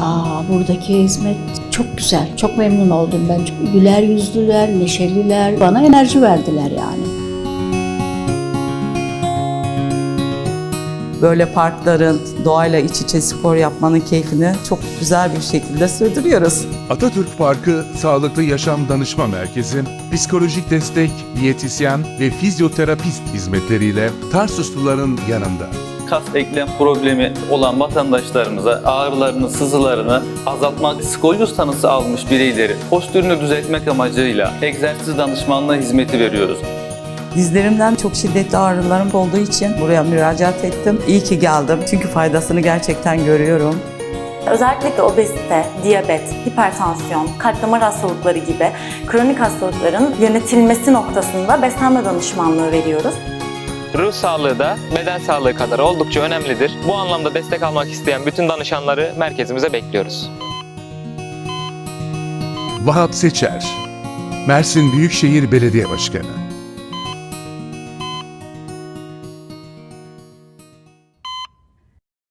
Aa, buradaki hizmet çok güzel. Çok memnun oldum ben. Güler yüzlüler, neşeliler. Bana enerji verdiler yani. Böyle parkların doğayla iç içe spor yapmanın keyfini çok güzel bir şekilde sürdürüyoruz. Atatürk Parkı Sağlıklı Yaşam Danışma Merkezi, psikolojik destek, diyetisyen ve fizyoterapist hizmetleriyle Tarsusluların yanında. Kas eklem problemi olan vatandaşlarımıza ağrılarını, sızılarını azaltmak, skolyoz tanısı almış bireyleri postürünü düzeltmek amacıyla egzersiz danışmanlığı hizmeti veriyoruz. Dizlerimden çok şiddetli ağrılarım olduğu için buraya müracaat ettim. İyi ki geldim çünkü faydasını gerçekten görüyorum. Özellikle obezite, diyabet, hipertansiyon, kalp damar hastalıkları gibi kronik hastalıkların yönetilmesi noktasında beslenme danışmanlığı veriyoruz. Ruh sağlığı da beden sağlığı kadar oldukça önemlidir. Bu anlamda destek almak isteyen bütün danışanları merkezimize bekliyoruz. Vahap Seçer, Mersin Büyükşehir Belediye Başkanı.